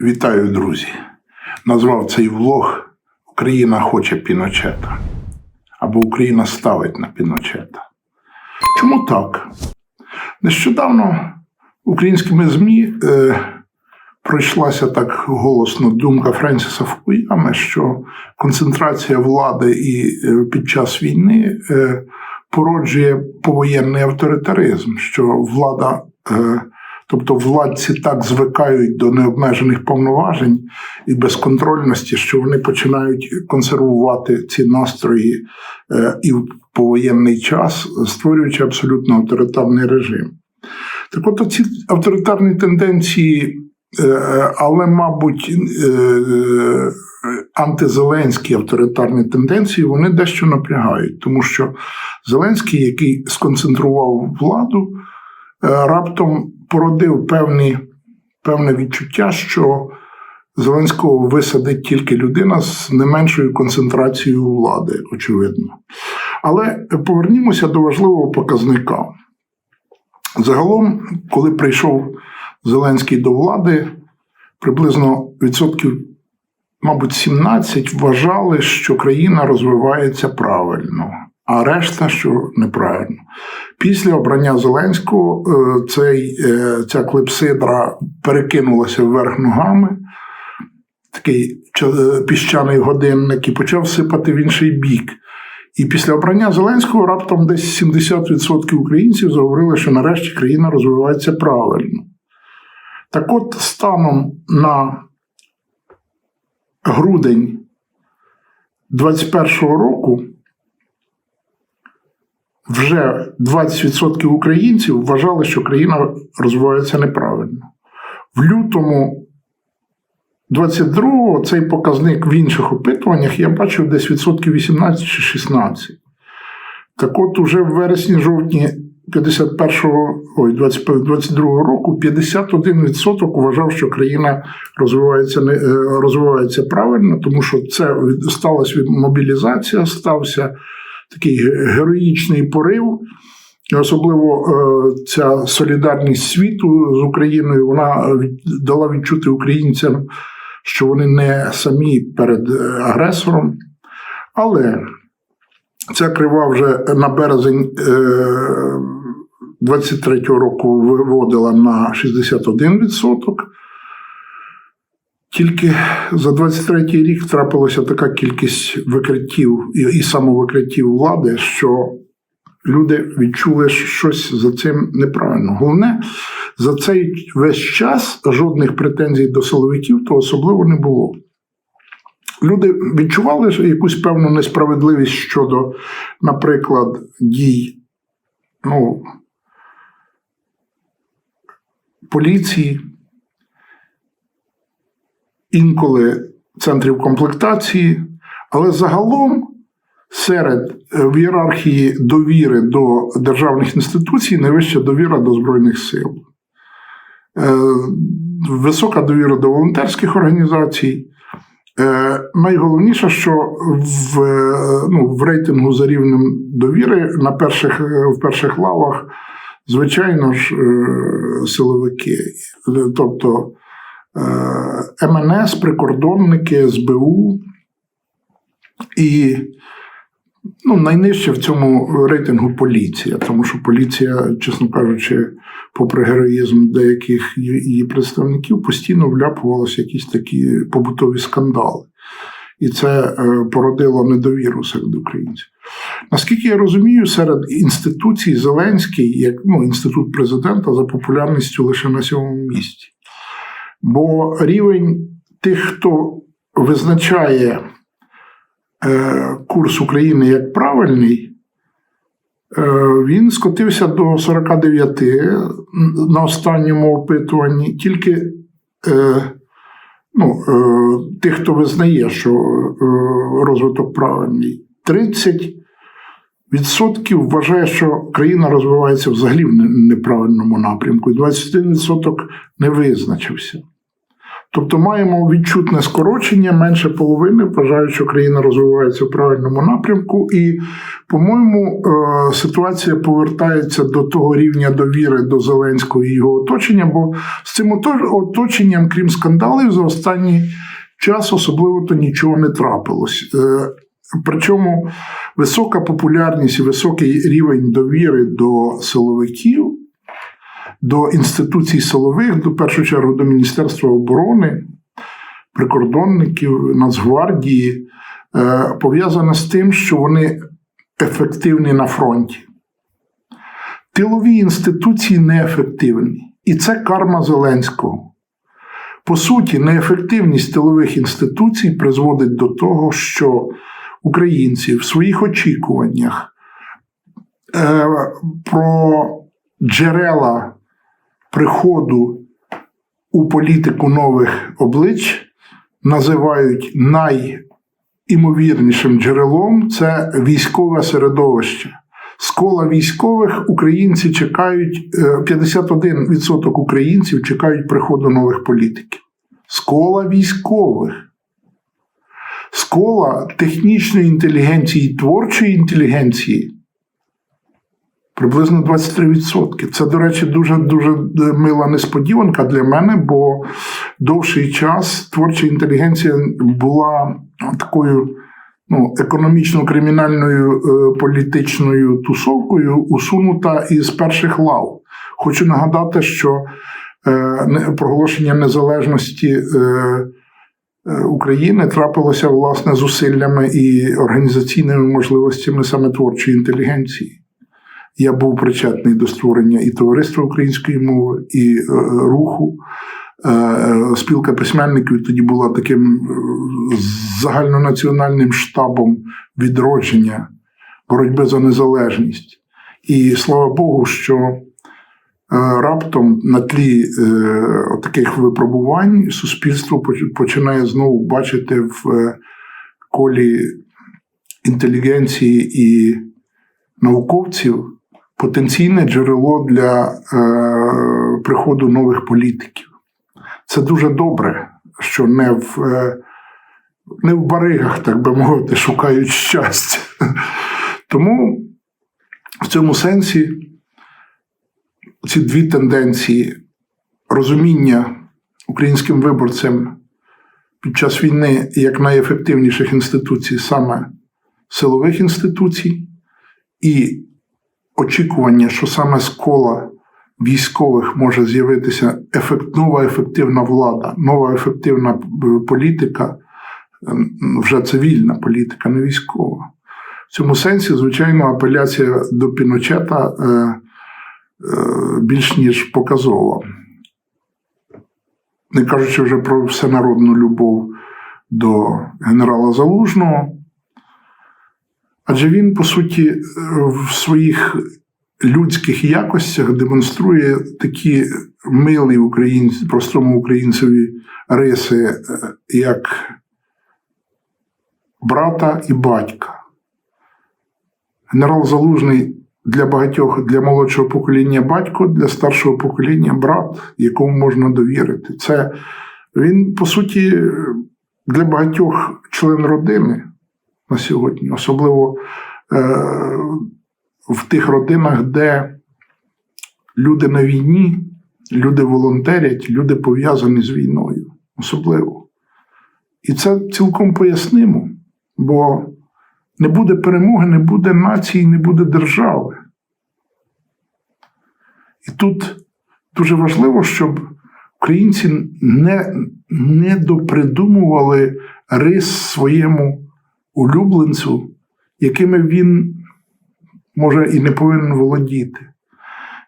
Вітаю, друзі! Назвав цей влог Україна хоче Піночета. Або Україна ставить на Піночета. Чому так? Нещодавно українськими ЗМІ е, пройшлася так голосно думка Френсіса Фукуями, що концентрація влади і е, під час війни е, породжує повоєнний авторитаризм, що влада. Е, Тобто владці так звикають до необмежених повноважень і безконтрольності, що вони починають консервувати ці настрої е, і в повоєнний час, створюючи абсолютно авторитарний режим. Так от ці авторитарні тенденції, е, але, мабуть, е, антизеленські авторитарні тенденції, вони дещо напрягають, тому що Зеленський, який сконцентрував владу, раптом породив певні, певне відчуття, що Зеленського висадить тільки людина з не меншою концентрацією влади, очевидно. Але повернімося до важливого показника. Загалом, коли прийшов Зеленський до влади, приблизно відсотків, мабуть, 17 вважали, що країна розвивається правильно а решта, що неправильно. Після обрання Зеленського е, цей, е, ця клепсидра перекинулася вверх ногами, такий е, піщаний годинник, і почав сипати в інший бік. І після обрання Зеленського раптом десь 70% українців заговорили, що нарешті країна розвивається правильно. Так от, станом на грудень 2021 року вже 20% українців вважали, що країна розвивається неправильно. В лютому 22-го цей показник в інших опитуваннях я бачив десь відсотків 18 чи 16. Так от, уже в вересні-жовтні 51-го, ой, 22-го року 51% вважав, що країна розвивається е, розвивається правильно, тому що це сталася мобілізація, стався такий героїчний порив. Особливо е, ця солідарність світу з Україною вона дала відчути українцям, що вони не самі перед е, агресором. Але ця крива вже на березень 23-го е, року виводила на 61%. Тільки за 23-й рік трапилася така кількість викриттів і самовикриттів влади, що люди відчули що щось за цим неправильно. Головне, за цей весь час жодних претензій до силовиків то особливо не було. Люди відчували якусь певну несправедливість щодо, наприклад, дій ну, поліції інколи центрів комплектації, але загалом серед е, в ієрархії довіри до державних інституцій найвища довіра до Збройних сил. Е, висока довіра до волонтерських організацій. Е, найголовніше, що в ну, в рейтингу за рівнем довіри на перших, в перших лавах, звичайно ж, силовики. Тобто МНС, прикордонники, СБУ. І ну, найнижче в цьому рейтингу поліція, тому що поліція, чесно кажучи, попри героїзм деяких її представників, постійно вляпувалася якісь такі побутові скандали. І це е, породило недовіру серед українців. Наскільки я розумію, серед інституцій Зеленський, як ну, інститут президента, за популярністю лише на сьомому місці. Бо рівень тих, хто визначає е, курс України як правильний, е, він скотився до 49 на останньому опитуванні, тільки е, ну, тих, хто визнає, що розвиток правильний, 30 відсотків вважає, що країна розвивається взагалі в неправильному напрямку, і 21% не визначився. Тобто маємо відчутне скорочення, менше половини вважають, що країна розвивається в правильному напрямку, і, по-моєму, е, ситуація повертається до того рівня довіри до Зеленського і його оточення, бо з цим ото- оточенням, крім скандалів, за останній час особливо то нічого не трапилось. Причому висока популярність і високий рівень довіри до силовиків, до інституцій силових, до першу чергу до Міністерства оборони, прикордонників, Нацгвардії, е, пов'язана з тим, що вони ефективні на фронті. Тилові інституції неефективні. І це карма Зеленського. По суті, неефективність тилових інституцій призводить до того, що українці в своїх очікуваннях е, про джерела приходу у політику нових облич називають найімовірнішим джерелом це військове середовище. З кола військових українці чекають, е, 51% українців чекають приходу нових політиків. З кола військових. З кола технічної інтелігенції і творчої інтелігенції приблизно 23%. Це, до речі, дуже дуже мила несподіванка для мене, бо довший час творча інтелігенція була такою ну, економічно-кримінальною е, політичною тусовкою, усунута із перших лав. Хочу нагадати, що е, проголошення незалежності. Е, е, України трапилося власне зусиллями і організаційними можливостями саме творчої інтелігенції. Я був причетний до створення і товариства української мови, і е, руху. Е, е, Спілка письменників тоді була таким е, загальнонаціональним штабом відродження боротьби за незалежність. І слава Богу, що е, раптом на тлі е, таких випробувань суспільство починає знову бачити в е, колі інтелігенції і науковців потенційне джерело для е, приходу нових політиків. Це дуже добре, що не в, е, не в баригах, так би мовити, шукають щастя. Тому в цьому сенсі ці дві тенденції розуміння українським виборцям під час війни як найефективніших інституцій, саме силових інституцій, і очікування, що саме з кола військових може з'явитися нова ефективна влада, нова ефективна політика, вже цивільна політика, не військова. В цьому сенсі, звичайно, апеляція до Піночета е, більш ніж показова. Не кажучи вже про всенародну любов до генерала Залужного. Адже він, по суті, е, в своїх людських якостях демонструє такі милі українці, простому українцеві риси, е, як брата і батька. Генерал Залужний для багатьох, для молодшого покоління батько, для старшого покоління брат, якому можна довірити. Це він, по суті, для багатьох член родини на сьогодні, особливо е, в тих родинах, де люди на війні, люди волонтерять, люди пов'язані з війною, особливо. І це цілком пояснимо, бо не буде перемоги, не буде нації, не буде держави. І тут дуже важливо, щоб українці не, не допридумували рис своєму улюбленцю, якими він може і не повинен володіти.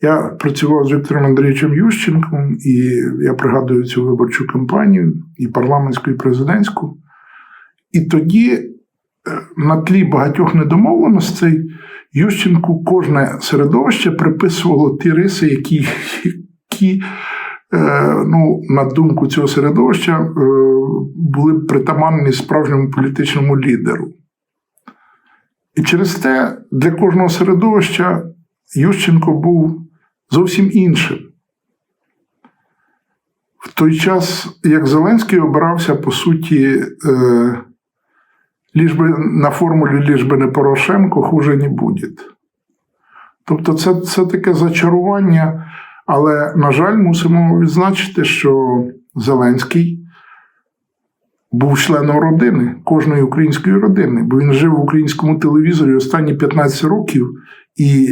Я працював з Віктором Андрійовичем Ющенком, і я пригадую цю виборчу кампанію, і парламентську, і президентську. І тоді, на тлі багатьох недомовленостей, Ющенку кожне середовище приписувало ті риси, які, які е, ну, на думку цього середовища, е, були притаманні справжньому політичному лідеру. І через те для кожного середовища Ющенко був зовсім іншим. В той час, як Зеленський обирався, по суті, е, ліж би на формулі ліж би не Порошенко, хуже не буде. Тобто, це, це таке зачарування, але, на жаль, мусимо відзначити, що Зеленський був членом родини, кожної української родини, бо він жив в українському телевізорі останні 15 років, і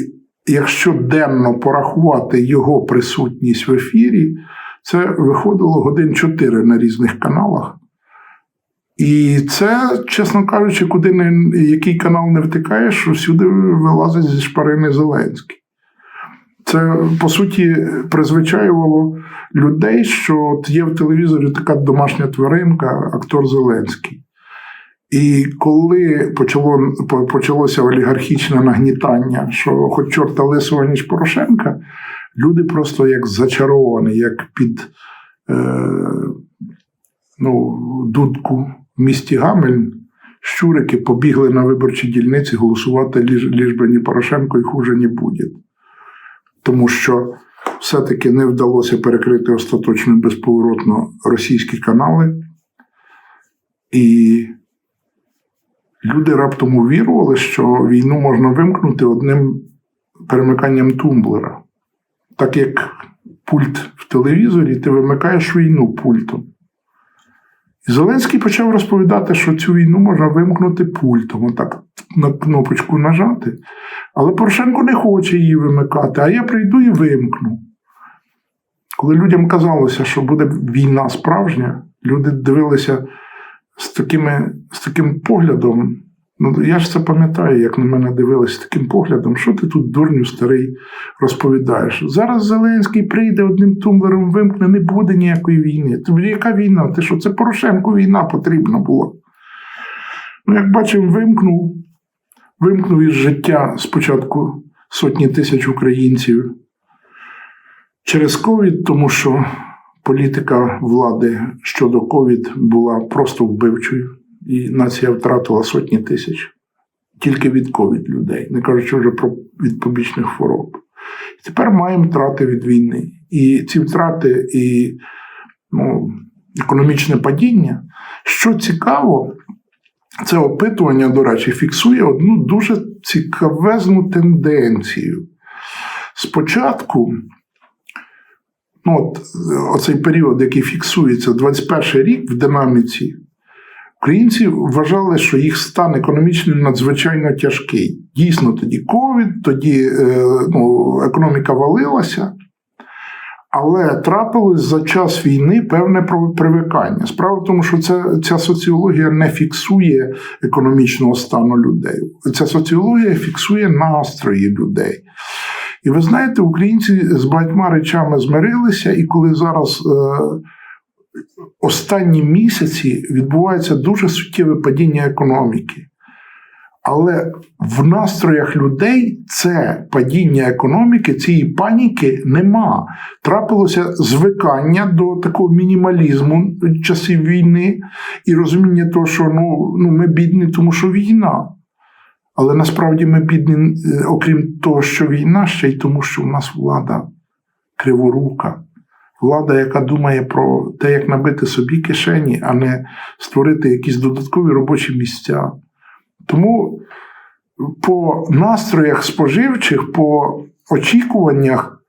якщо денно порахувати його присутність в ефірі, це виходило годин 4 на різних каналах. І це, чесно кажучи, куди не який канал не втикаєш, всюди вилазить зі шпарини Зеленський. Це, по суті, призвичаювало людей, що от є в телевізорі така домашня тваринка, актор Зеленський. І коли почало, почалося олігархічне нагнітання, що хоч чорта лисого, ніж Порошенка, люди просто як зачаровані, як під е, ну, дудку в місті Гамель, щурики побігли на виборчі дільниці голосувати ліж, ліж ні Порошенко і хуже не буде. Тому що все-таки не вдалося перекрити остаточно безповоротно російські канали. І люди раптом увірували, що війну можна вимкнути одним перемиканням тумблера. Так як пульт в телевізорі, ти вимикаєш війну пультом. І Зеленський почав розповідати, що цю війну можна вимкнути пультом, отак на кнопочку нажати. Але Порошенко не хоче її вимикати, а я прийду і вимкну. Коли людям казалося, що буде війна справжня, люди дивилися з, такими, з таким поглядом. Ну, я ж це пам'ятаю, як на мене дивилися таким поглядом, що ти тут, дурню старий, розповідаєш. Зараз Зеленський прийде одним тумблером, вимкне, не буде ніякої війни. Тобі яка війна? Ти що, це Порошенку війна потрібна була? Ну, як бачимо, вимкнув, вимкнув із життя спочатку сотні тисяч українців через ковід, тому що політика влади щодо ковід була просто вбивчою, і нація втратила сотні тисяч тільки від ковід людей, не кажучи вже про від побічних хвороб. Тепер маємо втрати від війни. І ці втрати і ну, економічне падіння. Що цікаво, це опитування, до речі, фіксує одну дуже цікавезну тенденцію. Спочатку, ну, от, оцей період, який фіксується, 21 рік в динаміці, українці вважали, що їх стан економічний надзвичайно тяжкий. Дійсно, тоді ковід, тоді е, ну, економіка валилася. Але трапилось за час війни певне привикання. Справа в тому, що це, ця соціологія не фіксує економічного стану людей. Ця соціологія фіксує настрої людей. І ви знаєте, українці з багатьма речами змирилися, і коли зараз е, останні місяці відбувається дуже суттєве падіння економіки. Але в настроях людей це падіння економіки, цієї паніки нема. Трапилося звикання до такого мінімалізму часів війни і розуміння того, що ну, ну, ми бідні, тому що війна. Але насправді ми бідні, е, окрім того, що війна, ще й тому, що в нас влада криворука. Влада, яка думає про те, як набити собі кишені, а не створити якісь додаткові робочі місця. Тому по настроях споживчих, по очікуваннях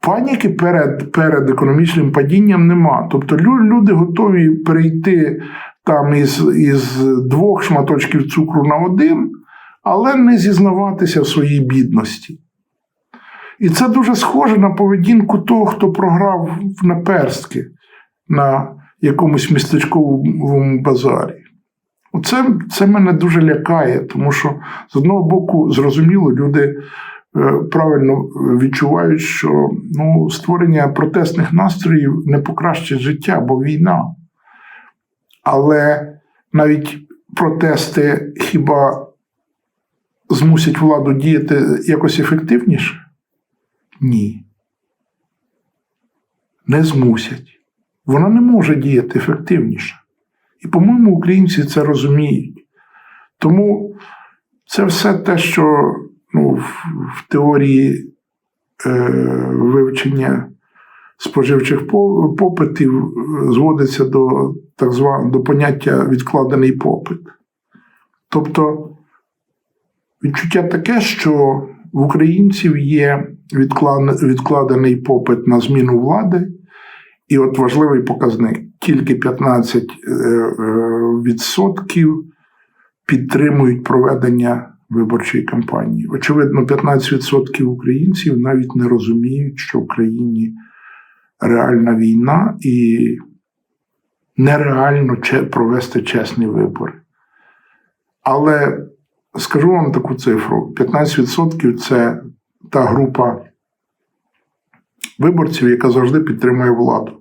паніки перед, перед економічним падінням нема. Тобто люди готові перейти там із, із двох шматочків цукру на один, але не зізнаватися в своїй бідності. І це дуже схоже на поведінку того, хто програв в наперстки на якомусь містечковому базарі. Оце це мене дуже лякає, тому що з одного боку, зрозуміло, люди е, правильно відчувають, що ну, створення протестних настроїв не покращить життя, бо війна. Але навіть протести хіба змусять владу діяти якось ефективніше? Ні. Не змусять. Вона не може діяти ефективніше. І, по-моєму, українці це розуміють. Тому це все те, що ну, в, в теорії е, вивчення споживчих попитів зводиться до так званого до поняття відкладений попит. Тобто відчуття таке, що в українців є відкладений попит на зміну влади, і от важливий показник: тільки 15% е, е, підтримують проведення виборчої кампанії. Очевидно, 15% українців навіть не розуміють, що в країні реальна війна і нереально провести чесні вибори. Але скажу вам таку цифру: 15% це та група виборців, яка завжди підтримує владу.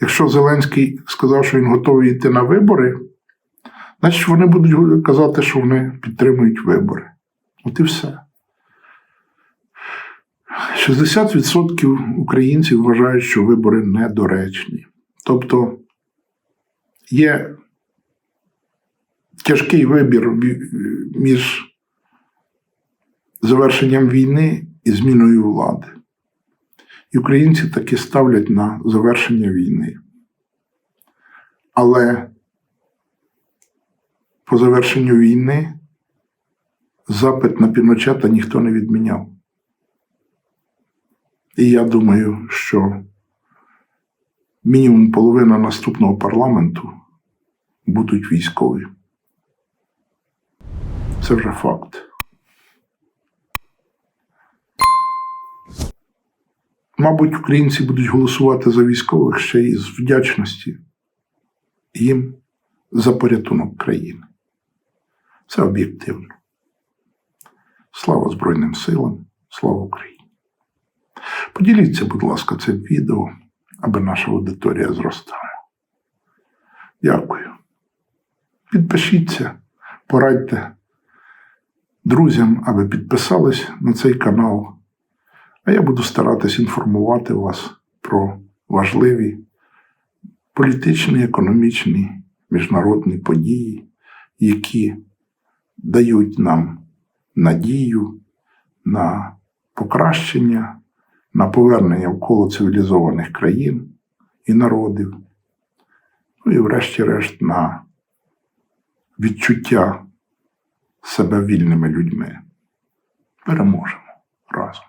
Якщо Зеленський сказав, що він готовий йти на вибори, значить вони будуть казати, що вони підтримують вибори. От і все. 60% українців вважають, що вибори недоречні. Тобто є тяжкий вибір між завершенням війни і зміною влади. І українці таки ставлять на завершення війни. Але по завершенню війни запит на Піночета ніхто не відміняв. І я думаю, що мінімум половина наступного парламенту будуть військові. Це вже факт. Мабуть, українці будуть голосувати за військових ще й з вдячності їм за порятунок країни. Це об'єктивно. Слава Збройним силам, слава Україні! Поділіться, будь ласка, цим відео, аби наша аудиторія зростала. Дякую. Підпишіться, порадьте друзям, аби підписались на цей канал. А я буду старатись інформувати вас про важливі політичні, економічні, міжнародні події, які дають нам надію на покращення, на повернення вколо цивілізованих країн і народів, ну і, врешті-решт, на відчуття себе вільними людьми. Переможемо разом.